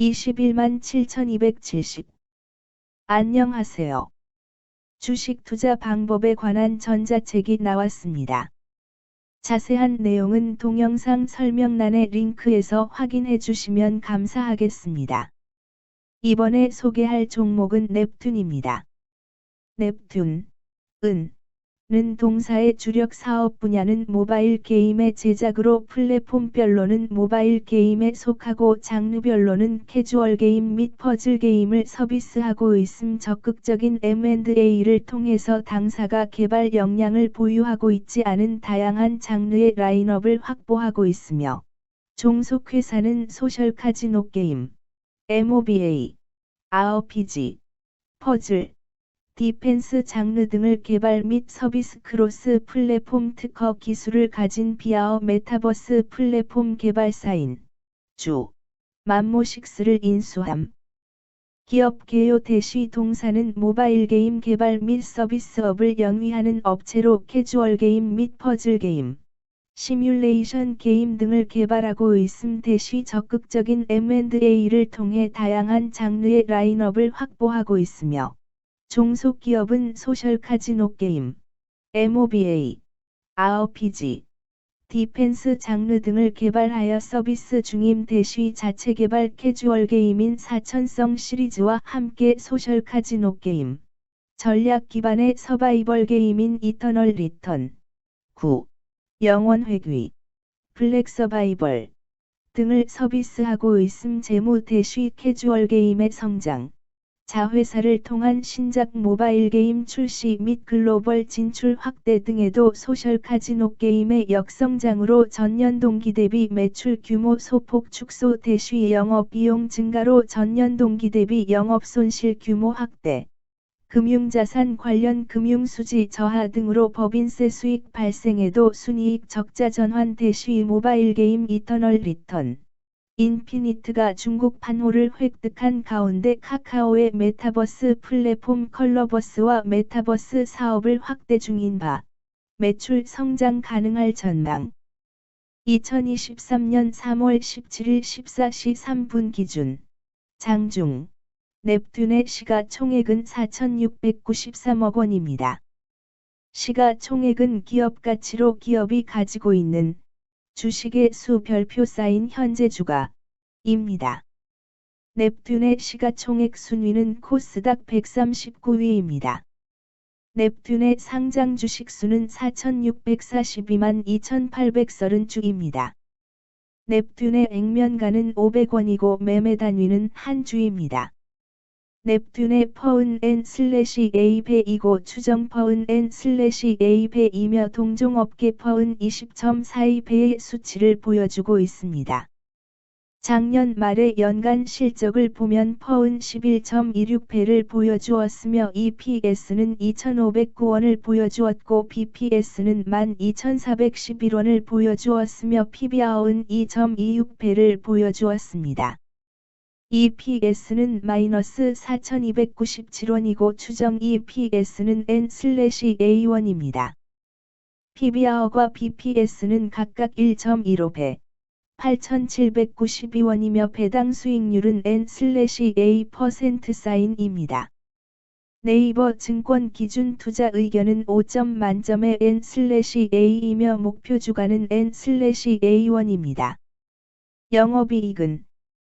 21만 7270. 안녕하세요. 주식 투자 방법에 관한 전자책이 나왔습니다. 자세한 내용은 동영상 설명란의 링크에서 확인해 주시면 감사하겠습니다. 이번에 소개할 종목은 넵튠입니다. 넵튠, 은, 는 동사의 주력 사업 분야는 모바일 게임의 제작으로 플랫폼별로는 모바일 게임에 속하고 장르별로는 캐주얼 게임 및 퍼즐 게임을 서비스하고 있음 적극적인 M&A를 통해서 당사가 개발 역량을 보유하고 있지 않은 다양한 장르의 라인업을 확보하고 있으며 종속회사는 소셜 카지노 게임, MOBA, RPG, 퍼즐, 디펜스 장르 등을 개발 및 서비스 크로스 플랫폼 특허 기술을 가진 비아어 메타버스 플랫폼 개발사인 주 맘모식스를 인수함. 기업 개요 대시 동사는 모바일 게임 개발 및 서비스업을 영위하는 업체로 캐주얼 게임 및 퍼즐 게임, 시뮬레이션 게임 등을 개발하고 있음 대시 적극적인 M&A를 통해 다양한 장르의 라인업을 확보하고 있으며 종속 기업은 소셜 카지노 게임, MOBA, RPG, 디펜스 장르 등을 개발하여 서비스 중임 대시 자체 개발 캐주얼 게임인 사천성 시리즈와 함께 소셜 카지노 게임, 전략 기반의 서바이벌 게임인 이터널 리턴, 9, 영원 회귀, 블랙 서바이벌 등을 서비스하고 있음 재무 대시 캐주얼 게임의 성장. 자회사를 통한 신작 모바일 게임 출시 및 글로벌 진출 확대 등에도 소셜 카지노 게임의 역성장으로 전년 동기 대비 매출 규모 소폭 축소 대시 영업 비용 증가로 전년 동기 대비 영업 손실 규모 확대. 금융자산 관련 금융수지 저하 등으로 법인세 수익 발생에도 순이익 적자 전환 대시 모바일 게임 이터널 리턴. 인피니트가 중국 판호를 획득한 가운데 카카오의 메타버스 플랫폼 컬러버스와 메타버스 사업을 확대 중인 바 매출 성장 가능할 전망 2023년 3월 17일 14시 3분 기준 장중 넵튠의 시가총액은 4,693억 원입니다. 시가총액은 기업 가치로 기업이 가지고 있는 주식의 수 별표 쌓인 현재 주가입니다. 넵튠의 시가총액 순위는 코스닥 139위입니다. 넵튠의 상장 주식 수는 4,642만 2,830주입니다. 넵튠의 액면가는 500원이고 매매 단위는 한 주입니다. 넵튠의 퍼은 n 슬래시 a배이고 추정 퍼은 n 슬래시 a배이며 동종업계 퍼은 20.42 배의 수치를 보여주고 있습니다. 작년 말의 연간 실적을 보면 퍼은 11.26배를 보여주었으며 EPS는 2,509원을 보여주었고 BPS는 12,411원을 보여주었으며 PBR은 2.26배를 보여주었습니다. EPS는 마이너스 4297원이고 추정 EPS는 N/A1입니다. PBR과 BPS는 각각 1.15배, 8,792원이며 배당 수익률은 N/A% 사인입니다. 네이버 증권 기준 투자 의견은 5점 만점의 N/A이며 목표 주가는 N/A1입니다. 영업이익은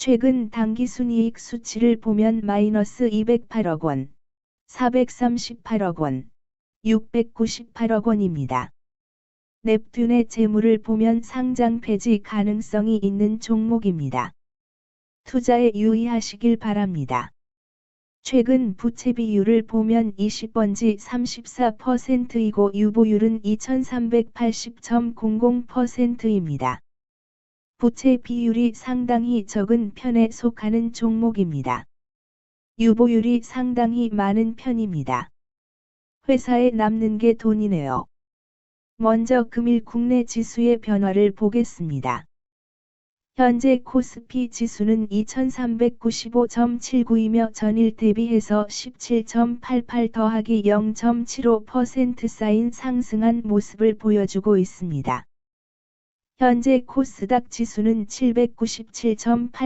최근 당기순이익 수치를 보면 마이너스 208억 원, 438억 원, 698억 원입니다. 넵튠의 재물을 보면 상장 폐지 가능성이 있는 종목입니다. 투자에 유의하시길 바랍니다. 최근 부채 비율을 보면 20번지 34%이고 유보율은 2380.00%입니다. 부채 비율이 상당히 적은 편에 속하는 종목입니다. 유보율이 상당히 많은 편입니다. 회사에 남는 게 돈이네요. 먼저 금일 국내 지수의 변화를 보겠습니다. 현재 코스피 지수는 2395.79이며 전일 대비해서 17.88 더하기 0.75% 쌓인 상승한 모습을 보여주고 있습니다. 현재 코스닥 지수는 797.8